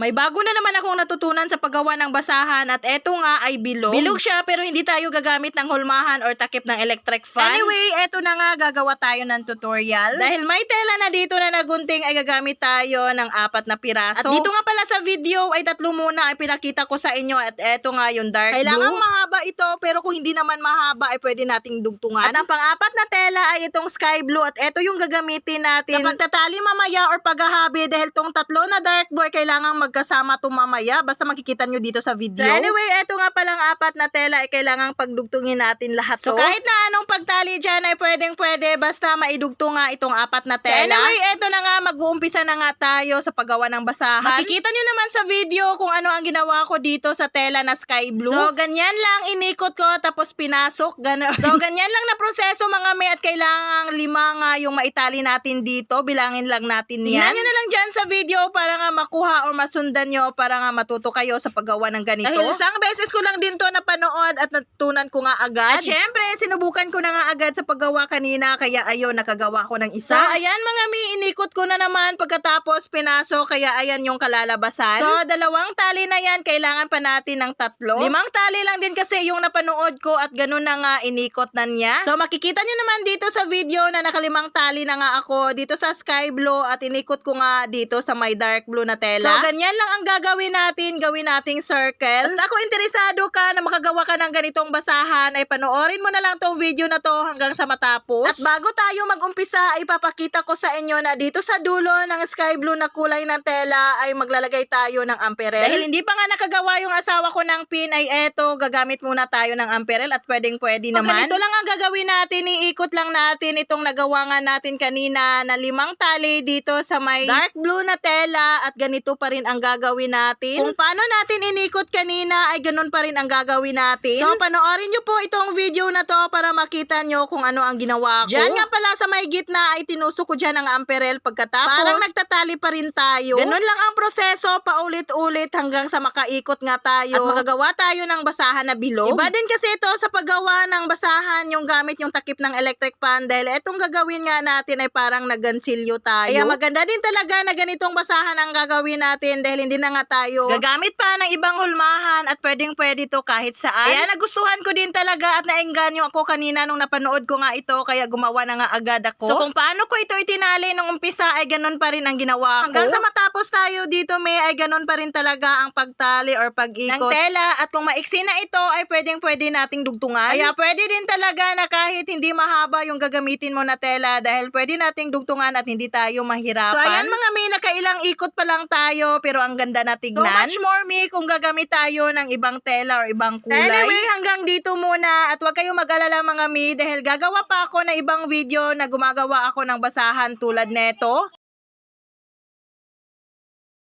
May bago na naman akong natutunan sa paggawa ng basahan at eto nga ay bilog. Bilog siya pero hindi tayo gagamit ng hulmahan or takip ng electric fan. Anyway, eto na nga gagawa tayo ng tutorial. Dahil may tela na dito na nagunting ay gagamit tayo ng apat na piraso. At dito nga pala sa video ay tatlo muna ay pinakita ko sa inyo at eto nga yung dark Kailangan blue. Mahaba ito pero kung hindi naman mahaba ay pwede nating dugtungan. At ang pang-apat na tela ay itong sky blue at eto yung gagamitin natin. Kapag tatali mamaya or paghahabi dahil tong tatlo na dark blue ay kailangan magkasama to mamaya. Basta makikita nyo dito sa video. So anyway, eto nga palang apat na tela ay kailangan pagdugtungin natin lahat So, to. kahit na anong pagtali dyan ay pwedeng pwede basta maidugtong nga itong apat na tela. Anyway, eto na nga mag-uumpisa na nga tayo sa paggawa ng basahan. Makikita nyo naman sa video kung ano ang ginawa ko dito sa tela na sky blue. So ganyan lang inikot ko tapos pinasok. Gano. So ganyan lang na proseso mga may at kailangan lima nga yung maitali natin dito. Bilangin lang natin yan. Nyo na lang dyan sa video para nga makuha or masundan nyo para nga matuto kayo sa paggawa ng ganito. Dahil isang beses ko lang din to napanood at natutunan ko nga agad. At syempre, sinubukan ko na nga agad sa paggawa kanina kaya ayun, nakagawa ko ng isa. So ayan mga mi, inikot ko na naman pagkatapos pinaso kaya ayan yung kalalabasan. So dalawang tali na yan, kailangan pa natin ng tatlo. Limang tali lang din kasi yung napanood ko at ganun na nga inikot na niya. So makikita nyo naman dito sa video na nakalimang tali na nga ako dito sa sky blue at inikot ko nga dito sa may dark blue na tela. So ganyan lang ang gagawin natin, gawin nating circle. Basta kung interesado ka na makagawa ka ng ganitong basahan ay panoorin mo na lang tong video na to hanggang sa matapos. At bago tayo mag-umpisa ay papakita ko sa inyo na dito sa dulo ng sky blue na kulay ng tela ay maglalagay tayo ng amperel. Dahil hindi pa nga nakagawa yung asawa ko ng pin ay eto, gagamit muna tayo ng amperel at pwedeng pwede Pag naman. ganito lang ang gagawin natin, iikot lang natin itong nagawa nga natin kanina na limang tali dito sa may dark blue na tela at ganito pa rin ang gagawin natin. Kung paano natin inikot kanina ay ganun pa rin ang gagawin natin. So panoorin nyo po itong video na to para makita nyo kung ano ang ginawa ko. Diyan nga pala sa may gitna ay tinusok ko dyan ang amperel pagkatapos. Parang nagtatali pa rin tayo. Ganun lang ang proseso, paulit-ulit hanggang sa makaikot nga tayo. At makagawa tayo ng basahan na bilog. Iba din kasi ito sa paggawa ng basahan yung gamit yung takip ng electric pan dahil etong gagawin nga natin ay parang nagansilyo tayo. Kaya maganda din talaga na ganitong basahan ang gagawin natin dahil hindi na nga tayo gagamit pa ng ibang hulmahan at pwedeng pwede to kahit saan. Kaya nagustuhan ko din talaga at naengganyo ako kanina nung napanood ko nga ito kaya gumawa na nga agad ako. So kung paano ko ito itinali nung umpisa ay ganun pa rin ang ginawa ko. Hanggang sa matapos tayo dito may ay ganun pa rin talaga ang pagtali or pag-ikot ng tela at kung maiksi na ito ay pwedeng pwede nating dugtungan. Kaya pwede din talaga na kahit hindi mahaba yung gagamitin mo na tela dahil pwede nating dugtungan at hindi tayo mahirapan. So ayan mga may nakailang ikot pa lang tayo pero ang ganda na tignan. So much more me kung gagamit tayo ng ibang tela or ibang kulay. Anyway, hanggang dito muna at huwag kayong mag-alala mga mi dahil gagawa pa ako ng ibang video na gumagawa ako ng basahan tulad neto.